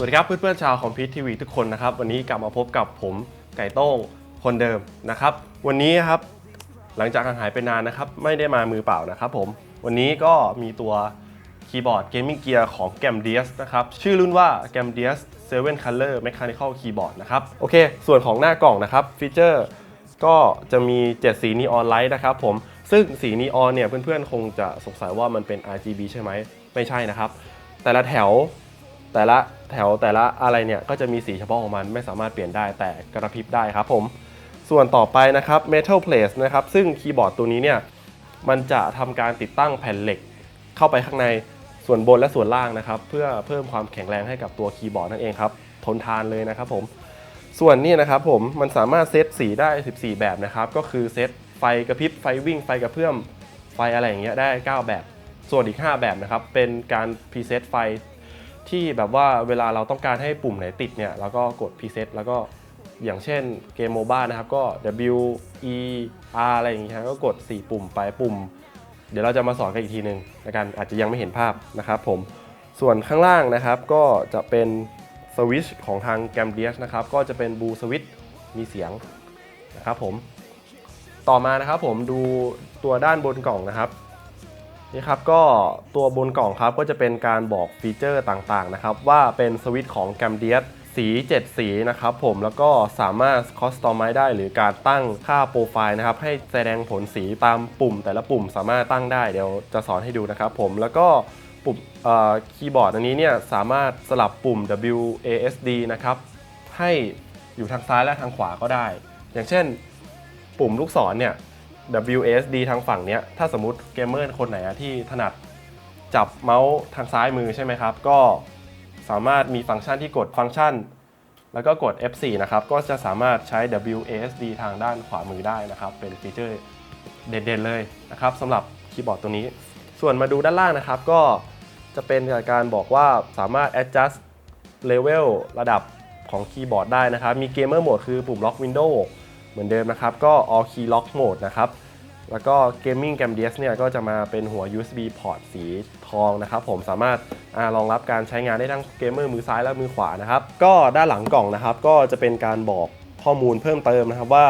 สวัสดีครับเพื่อนๆชาวคอมพิวทีวีทุกคนนะครับ วันนี้กลับมาพบกับผมไก่โต้งคนเดิมนะครับ วันนี้ครับหลังจากห่างหายไปนานนะครับ ไม่ได้มามือเปล่านะครับผม วันนี้ก็มีตัวคีย์บอร์ดเกมมิ่งเกียร์ของ g a m d i u s นะครับ ชื่อรุ่นว่า g a m d i u s 7 Color Mechanical Keyboard นะครับ โอเค ส่วนของหน้ากล่องนะครับฟีเจอร์ก็จะมี 7 สีนีออนไลท์นะครับผมซึ่งสีนีออนเนี่ยเพื่อนๆ คงจะสงสัยว่ามันเป็น RGB ใช่ไหมไม่ใช่นะครับ แต่ละแถว แต่ละแถวแต่ละอะไรเนี่ยก็จะมีสีเฉพาะของมันไม่สามารถเปลี่ยนได้แต่กระพริบได้ครับผมส่วนต่อไปนะครับ Metal Place นะครับซึ่งคีย์บอร์ดตัวนี้เนี่ยมันจะทำการติดตั้งแผ่นเหล็ก เข้าไปข้างในส่วนบนและส่วนล่างนะครับ เพื่อเพิ่มความแข็งแรงให้กับตัวคีย์บอร์ดนั่นเองครับทนทานเลยนะครับผมส่วนนี้นะครับผมมันสามารถเซตสีได้ 14 แบบนะครับ ก็คือเซตไฟกระพริบไฟวิ่งไฟกระเพื่อมไฟอะไรอย่างเงี้ยได้ 9 แบบ ส่วนอีก 5 แบบนะครับเป็นการพรีเซตไฟ ที่แบบว่าเวลาเราต้องการให้ปุ่มไหนติดเนี่ยเราก็กด preset แล้วก็อย่างเช่นเกมโมบ้านะครับก็ W E R อะไรอย่างเงี้ยก็กด 4 ปุ่มไปปุ่ม เดี๋ยวเราจะมาสอนกันอีกทีหนึ่งในการอาจจะยังไม่เห็นภาพนะครับผมส่วนข้างล่างนะครับก็จะเป็นสวิชของทาง g a m d i u s นะครับก็จะเป็นบูสวิตช์มีเสียงนะครับผมต่อมานะครับผมดูตัวด้านบนกล่องนะครับ นี่ครับก็ตัวบนกล่องครับก็จะเป็นการบอกฟีเจอร์ต่างๆนะครับว่าเป็นสวิตช์ของ g a m d i u s สี 7 สีนะครับผมแล้วก็สามารถคอสตอมไม้ได้ หรือการตั้งค่าโปรไฟล์นะครับให้แสดงผลสีตามปุ่ม แต่ละปุ่มสามารถตั้งได้เดี๋ยวจะสอนให้ดูนะครับผมแล้วก็ปุ่มคีย์บอร์ดอันนี้เนี่ยสามารถสลับปุ่ม WASD นะครับให้อยู่ทางซ้ายและทางขวาก็ได้ อย่างเช่นปุ่มลูกศรเนี่ย WASD ทางฝั่งเนี้ย ถ้าสมมติเกมเมอร์คนไหนที่ถนัดจับเมาส์ทางซ้ายมือใช่ไหมครับ ก็สามารถมีฟังก์ชันที่กดฟังก์ชัน แล้วก็กด F4 นะครับ ก็จะสามารถใช้ WASD ทางด้านขวามือได้นะครับ เป็นฟีเจอร์เด่นๆเลยนะครับสำหรับคีย์บอร์ดตัวนี้ ส่วนมาดูด้านล่างนะครับ ก็จะเป็นการบอกว่าสามารถ adjust level ระดับของคีย์บอร์ดได้นะครับ มี Gamer Mode คือปุ่ม Lock Window เห มือนเดิมนะครับ ก็ All Key Lock Mode นะครับ แล้วก็ Gaming g a m d i u s เนี่ยก็จะมาเป็นหัว USB port สีทองนะครับ ผมสามารถอารองรับการใช้งานได้ทั้งเกมเมอร์มือซ้ายและมือขวานะครับ ก็ด้านหลังกล่องนะครับ ก็จะเป็นการบอกข้อมูลเพิ่มเติมนะครับว่า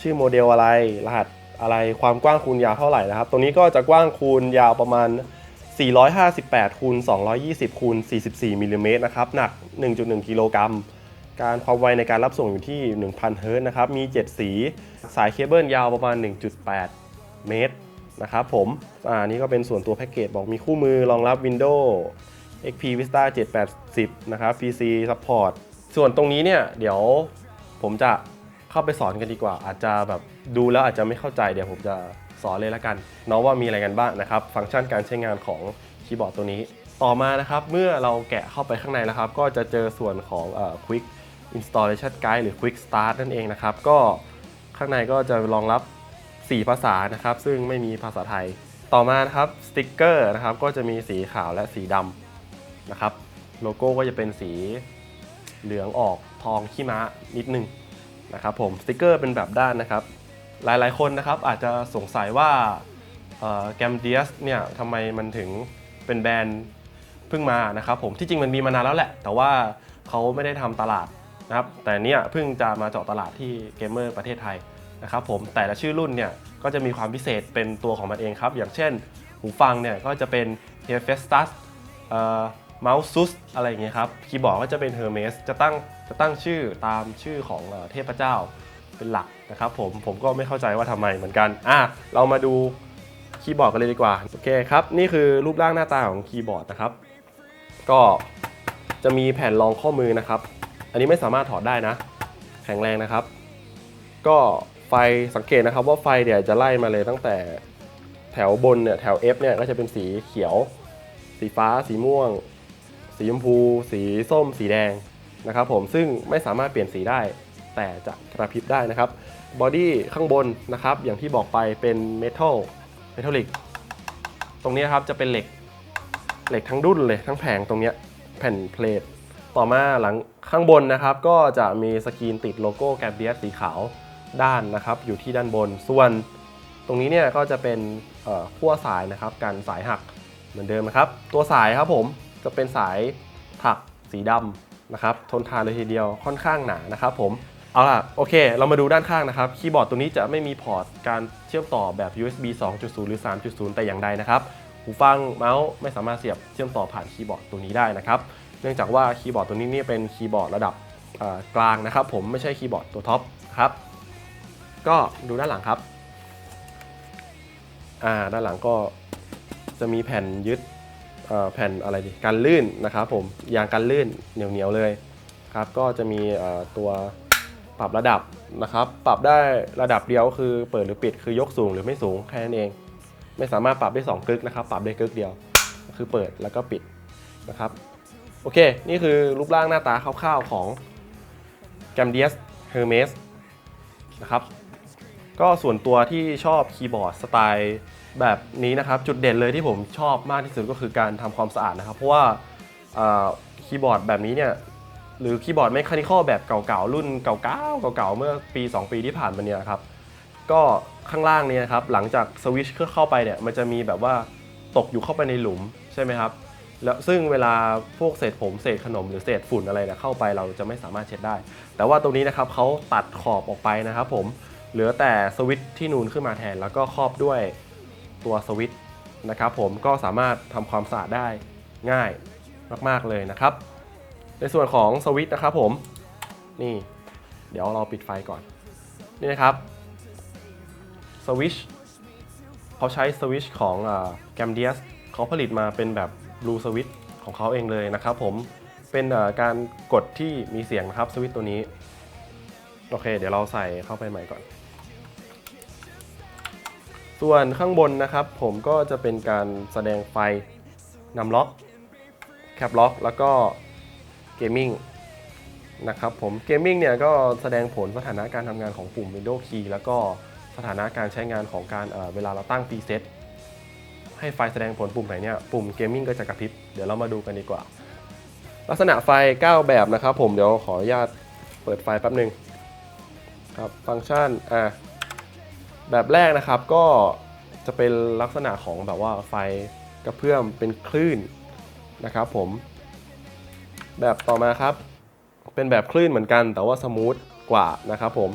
ชื่อโมเดลอะไรรหัสอะไรความกว้างคูณยาวเท่าไหร่นะครับตรงนี้ก็จะกว้างคูณยาวประมาณ 458คูณ220คูณ44มิลลิเมตรนะครับ หนัก 1.1 กิโลกรัม การความไวในการรับส่งอยู่ที่ 1,000 เฮิร์ตนะครับ มี 7 สี สายเคเบิลยาวประมาณ 1.8 เมตรนะครับผม อ่า นี่ก็เป็นส่วนตัวแพ็กเกจบอกมีคู่มือรองรับ Windows XP Vista 780 นะครับ PC Support ส่วนตรงนี้เนี่ย เดี๋ยวผมจะเข้าไปสอนกันดีกว่า อาจจะแบบดูแล้วอาจจะไม่เข้าใจ เดี๋ยวผมจะสอนเลยละกันเนาะว่ามีอะไรกันบ้างนะครับ ฟังก์ชันการใช้งานของคีย์บอร์ดตัวนี้ ต่อมานะครับ เมื่อเราแกะเข้าไปข้างในแล้วครับ ก็จะเจอส่วนของเอ่อ Quick Installation Guide หรือ Quick Start นั่นเองนะครับ ก็ข้างในก็จะรองรับ 4 ภาษานะครับ ซึ่งไม่มีภาษาไทย ต่อมานะครับสติกเกอร์นะครับ ก็จะมีสีขาวและสีดำนะครับ โลโก้ก็จะเป็นสีเหลืองออกทองขี้ม้านิดนึงนะครับผมสติกเกอร์เป็นแบบด้านนะครับ หลายๆคนนะครับอาจจะสงสัยว่าแกมเดียสเนี่ยทำไมมันถึงเป็นแบรนด์เพิ่งมานะครับผมที่จริงมันมีมานานแล้วแหละ แต่ว่าเขาไม่ได้ทำตลาด นะครับแต่เนี่ยเพิ่งจะมาเจาะตลาดที่เกมเมอร์ประเทศไทยนะครับผมแต่ละชื่อรุ่นเนี่ยก็จะมีความพิเศษเป็นตัวของมันเองครับ อย่างเช่น หูฟังเนี่ยก็จะเป็น h e f e s t u s เมาส์ซุสอะไรอย่างเงี้ยครับคีย์บอร์ดก็จะเป็น Hermes จะตั้งจะตั้งชื่อตามชื่อของเอ่อเทพเจ้าเป็นหลักนะครับผมผมก็ไม่เข้าใจว่าทำไมเหมือนกันอะเรามาดูคีย์บอร์ดกันเลยดีกว่าโอเคครับนี่คือรูปร่างหน้าตาของคีย์บอร์ดนะครับ ก็จะมีแผ่นรองข้อมือนะครับ อันนี้ไม่สามารถถอดได้นะ แข็งแรงนะครับ ก็ไฟสังเกตนะครับว่าไฟเนี่ยจะไล่มาเลยตั้งแต่แถวบนเนี่ยแถว F เนี่ยก็จะเป็นสีเขียว สีฟ้า สีม่วง สีชมพู สีส้ม สีแดงนะครับผมซึ่งไม่สามารถเปลี่ยนสีได้ แต่จะกระพริบได้นะครับบอดี้ข้างบนนะครับอย่างที่บอกไปเป็นเมทัลเมทัลลิกตรงนี้ครับจะเป็นเหล็กเหล็กทั้งดุ้นเลยทั้งแผงตรงเนี้ยแผ่นเพลท ต่อมาหลังข้างบนนะครับ ก็จะมีสกรีนติดโลโก้แกรเบียสสีขาวด้านนะครับ อยู่ที่ด้านบน ส่วนตรงนี้เนี่ยก็จะเป็นขั้วสายนะครับกันสายหักเหมือนเดิมนะครับ ตัวสายครับผมจะเป็นสายถักสีดำนะครับ ทนทานเลยทีเดียวค่อนข้างหนานะครับผมเอาล่ะโอเค เรามาดูด้านข้างนะครับ คีย์บอร์ดตัวนี้จะไม่มีพอร์ตการเชื่อมต่อแบบ USB 2.0 หรือ 3.0 แต่อย่างใดนะครับ หูฟังเมาส์ไม่สามารถเสียบเชื่อมต่อผ่านคีย์บอร์ดตัวนี้ได้นะครับ เนื่องจากว่าคีย์บอร์ดตัวนี้เนี่ยเป็นคีย์บอร์ดระดับกลางนะครับ ผมไม่ใช่คีย์บอร์ดตัวท็อปครับ ก็ดูด้านหลังครับอ่าด้านหลังก็จะมีแผ่นยึดแผ่นอะไรดีกันลื่นนะครับผมยางกันลื่นเหนียวๆเลยครับ ก็จะมีตัวปรับระดับนะครับ ปรับได้ระดับเดียวคือเปิดหรือปิดคือยกสูงหรือไม่สูงแค่นั้นเอง ไม่สามารถปรับได้2กึกนะครับ ปรับได้กึกเดียว คือเปิดแล้วก็ปิดนะครับ อเค นี่คือรูปร่างหน้าตาคร่าวๆของ g a m d i u s Hermes นะครับ ก็ส่วนตัวที่ชอบคีย์บอร์ดสไตล์แบบนี้นะครับ จุดเด่นเลยที่ผมชอบมากที่สุดก็คือการทำความสะอาดนะครับ เพราะว่าคีย์บอร์ดแบบนี้เนี่ยหรือคีย์บอร์ดเมคานิคอลแบบเก่าๆ รุ่นเก่าๆเก่าๆเมื่อปี 2 ปีที่ผ่านมาเนี่ยครับ ก็ข้างล่างเนี่ยนะครับหลังจากสวิชเข้าไปเนี่ยมันจะมีแบบว่าตกอยู่เข้าไปในหลุมใช่ไหมครับ แล้วซึ่งเวลาพวกเศษผมเศษขนมหรือเศษฝุ่นอะไรเนี่ยเข้าไปเราจะไม่สามารถเช็ดได้ แต่ว่าตรงนี้นะครับเขาตัดขอบออกไปนะครับผมเหลือแต่สวิตช์ที่นูนขึ้นมาแทน แล้วก็ครอบด้วยตัวสวิตช์นะครับผมก็สามารถทำความสะอาดได้ง่ายมากๆเลยนะครับ ในส่วนของสวิตช์นะครับผมนี่ เดี๋ยวเราปิดไฟก่อน นี่นะครับสวิชเขาใช้สวิชของแกมเดียสเขาผลิตมาเป็นแบบ บลูสวิตของเขาเองเลยนะครับผมเป็นการกดที่มีเสียงนะครับสวิตตัวนี้ โอเค เดี๋ยวเราใส่เข้าไปใหม่ก่อน ส่วนข้างบนนะครับ ผมก็จะเป็นการแสดงไฟนำล็อกแคปล็อกแล้วก็เกมมิ่งนะครับผมเกมมิ่งเนี่ยก็แสดงผลสถานะการทำงานของปุ่ม Windows Key แล้วก็สถานะการใช้งานของการเอ่อเวลาเราตั้ง preset ให้ไฟแสดงผลปุ่มไหนเนี่ยปุ่มเกมมิ่งก็จะกระพริบเดี๋ยวเรามาดูกันดีกว่า ลักษณะไฟ 9 แบบนะครับผมเดี๋ยวขออนุญาตเปิดไฟแป๊บหนึ่งครับฟังก์ชันอะแบบแรกนะครับก็จะเป็นลักษณะของแบบว่าไฟกระเพื่อมเป็นคลื่นนะครับผม แบบต่อมาครับ เป็นแบบคลื่นเหมือนกัน แต่ว่าสมูทกว่านะครับผม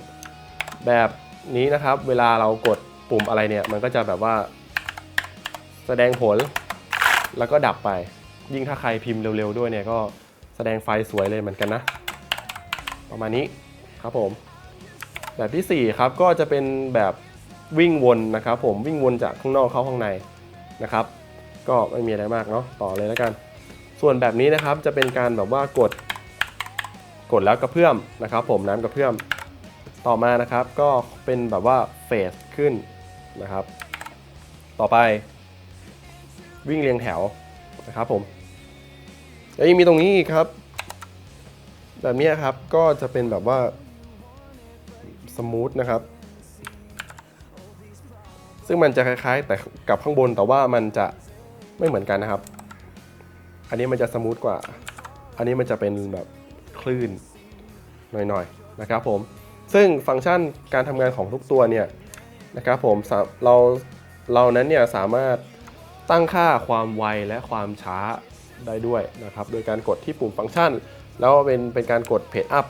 แบบนี้นะครับเวลาเรากดปุ่มอะไรเนี่ย มันก็จะแบบว่า แสดงผลแล้วก็ดับไป ยิ่งถ้าใครพิมพ์เร็วๆด้วยเนี่ยก็แสดงไฟสวยเลยเหมือนกันนะ ประมาณนี้ครับผม แบบที่ 4 ครับก็จะเป็นแบบวิ่งวนนะครับ ผมวิ่งวนจากข้างนอกเข้าข้างในนะครับ ก็ไม่มีอะไรมากเนาะต่อเลยแล้วกัน ส่วนแบบนี้นะครับจะเป็นการแบบว่ากดกดแล้วกระเพื่อมนะครับ ผมน้ำกระเพื่อมต่อมานะครับก็เป็นแบบว่าเฟสขึ้นนะครับ ต่อไป วิ่งเรียงแถวนะครับผมแล้วยังมีตรงนี้อีกครับ แบบนี้ครับก็จะเป็นแบบว่าสมูทนะครับ ซึ่งมันจะคล้ายๆ แต่กับข้างบนแต่ว่ามันจะไม่เหมือนกันนะครับ อันนี้มันจะสมูทกว่า อันนี้มันจะเป็นแบบคลื่นหน่อยๆนะครับผม ซึ่งฟังก์ชันการทำงานของทุกตัวเนี่ยนะครับผมเราเรานั้นเนี่ยสามารถ ตั้งค่าความไวและความช้าได้ด้วยนะครับ โดยการกดที่ปุ่มฟังก์ชัน แล้วเป็นเป็นการกดเพจอัพ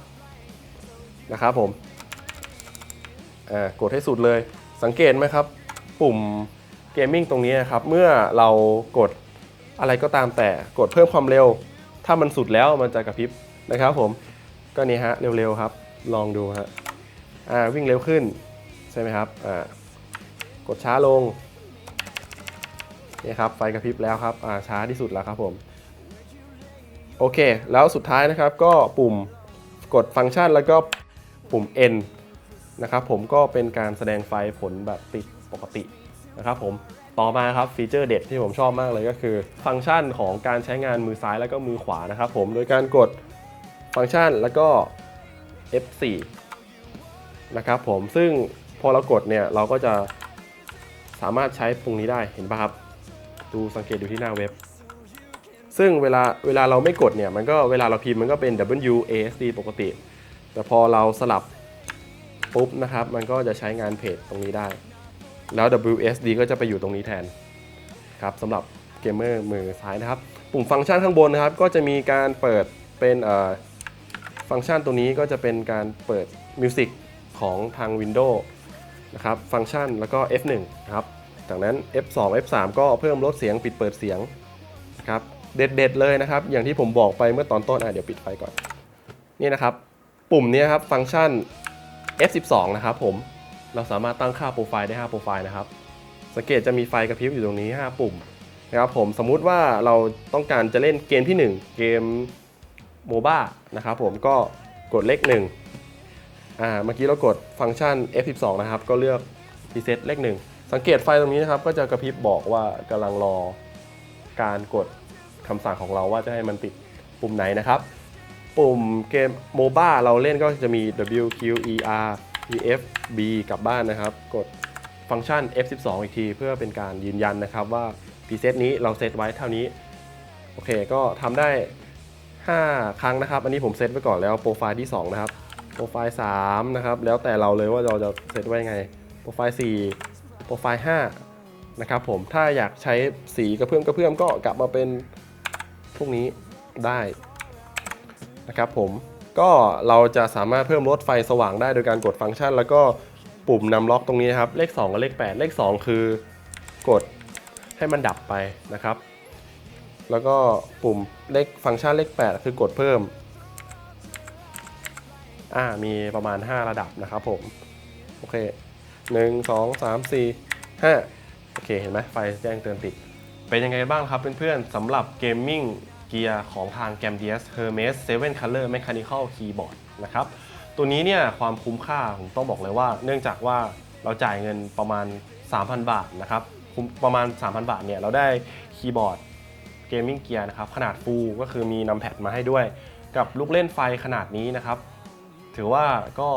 นะครับผมอ่ากดให้สุดเลย สังเกตไหมครับ ปุ่มเกมมิ่งตรงนี้นะครับ เมื่อเรากดอะไรก็ตามแต่กดเพิ่มความเร็ว ถ้ามันสุดแล้วมันจะกระพริบนะครับผม ก็นี่ฮะเร็วๆครับ ลองดูฮะอ่าวิ่งเร็วขึ้นใช่ไหมครับอ่ากดช้าลง นี่ครับไฟกระพริบแล้วครับอ่าช้าที่สุดแล้วครับผมโอเค แล้วสุดท้ายนะครับก็ปุ่มกดฟังก์ชันแล้วก็ปุ่ม N นะครับผมก็เป็นการแสดงไฟผลแบบติดปกตินะครับผมต่อมาครับฟีเจอร์เด็ดที่ผมชอบมากเลยก็คือ ฟังก์ชันของการใช้งานมือซ้ายแล้วก็มือขวานะครับผมโดยการกดฟังก์ชันแล้วก็ F4 นะครับผมซึ่งพอเรากดเนี่ยเราก็จะสามารถใช้ตรงนี้ได้เห็นปะครับ ดูสังเกตดูที่หน้าเว็บ ซึ่งเวลาเวลาเราไม่กดเนี่ยมันก็เวลาเราพิมพ์มันก็เป็น W A S D ปกติ แต่พอเราสลับปุ๊บนะครับมันก็จะใช้งานเพจตรงนี้ได้ แล้ว W S D ก็จะไปอยู่ตรงนี้แทนครับสำหรับเกมเมอร์มือซ้ายนะครับ ปุ่มฟังก์ชันข้างบนนะครับ ก็จะมีการเปิดเป็นเอ่อฟังก์ชันตัวนี้ก็จะเป็นการเปิดมิวสิกของทาง Windows นะครับ ฟังก์ชันแล้วก็ F1 นะครับ จากนั้น F2 F3 ก็เพิ่มลดเสียงปิดเปิดเสียงนะครับเด็ดๆเลยนะครับ อย่างที่ผมบอกไปเมื่อตอนต้นอะเดี๋ยวปิดไฟก่อน นี่นะครับ ปุ่มนี้ครับฟังก์ชัน F12 นะครับผมเราสามารถตั้งค่าโปรไฟล์ได้ 5 โปรไฟล์นะครับ สังเกตจะมีไฟกระพริบอยู่ตรงนี้ 5 ปุ่มนะครับผมสมมุติว่าเราต้องการจะเล่นเกมที่ 1 เกมโมบ้านะครับผมก็กดเลข1อ่าเมื่อกี้เรากดฟังก์ชัน F12 นะครับ ก็เลือก preset เลข1 สังเกตไฟตรงนี้นะครับก็จะกระพริบบอกว่ากำลังรอการกดคำสั่งของเราว่าจะให้มันติดปุ่มไหนนะครับ ปุ่มเกมโมบ้าเราเล่นก็จะมี W Q E R E F B กลับบ้านนะครับ กดฟังก์ชัน F12 อีกที เพื่อเป็นการยืนยันนะครับว่าพ r เซตนี้เราเซตไว้เท่านี้โอเคก็ทำได้ 5 ครั้งนะครับ อันนี้ผมเซตไว้ก่อนแล้วโปรไฟล์ที่ 2 นะครับ โปรไฟล์3นะครับ แล้วแต่เราเลยว่าเราจะเซตไว้ยังไง โปรไฟล์4 โปรไฟล์ 5 นะครับผม ถ้าอยากใช้สีกระเพื่อมกระเพื่อมก็กลับมาเป็นพวกนี้ได้นะครับผม ก็เราจะสามารถเพิ่มลดไฟสว่างได้โดยการกดฟังก์ชัน แล้วก็ปุ่มนำล็อกตรงนี้ครับ เลข 2 กับเลข 8 เลข 2 คือกดให้มันดับไปนะครับ แล้วก็ปุ่มเลขฟังก์ชันเลข 8 คือกดเพิ่มอ่ามีประมาณ 5 ระดับนะครับผม โอเค 1 2 3 4 5โอเคเห็นไหมไฟแจ้งเตือนติด เป็นยังไงบ้างครับเพื่อนๆสำหรับเกมมิ่งเกียร์ของทาง g a m d i a s Hermes 7 Color Mechanical Keyboard นะครับตัวนี้เนี่ยความคุ้มค่าผมต้องบอกเลยว่า เนื่องจากว่าเราจ่ายเงินประมาณ 3,000 บาทนะครับคุ้มประมาณ 3,000 บาทเนี่ยเราได้คีย์บอร์ดเกมมิ่งเกียร์นะครับขนาดฟูก็คือมีนัมแพดมาให้ด้วย กับลูกเล่นไฟขนาดนี้นะครับ ถือว่าก็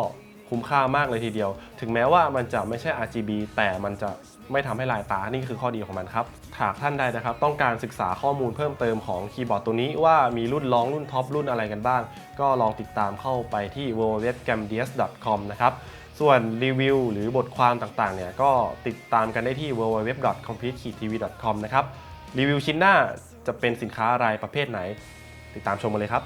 คุ้มค่ามากเลยทีเดียว ถึงแม้ว่ามันจะไม่ใช่ RGB แต่มันจะไม่ทำให้ลายตา นี่คือข้อดีของมันครับหากท่านใดนะครับ ต้องการศึกษาข้อมูลเพิ่มเติมของคีย์บอร์ดตัวนี้ว่ามีรุ่นรองรุ่นท็อปรุ่นอะไรกันบ้าง ก็ลองติดตามเข้าไปที่ www.gamdias.com นะครับ ส่วนรีวิวหรือบทความต่างๆ เนี่ย ก็ติดตามกันได้ที่ www.complete-tv.com นะครับ รีวิวชิ้นหน้าจะเป็นสินค้าอะไรประเภทไหน ติดตามชมมาเลยครับ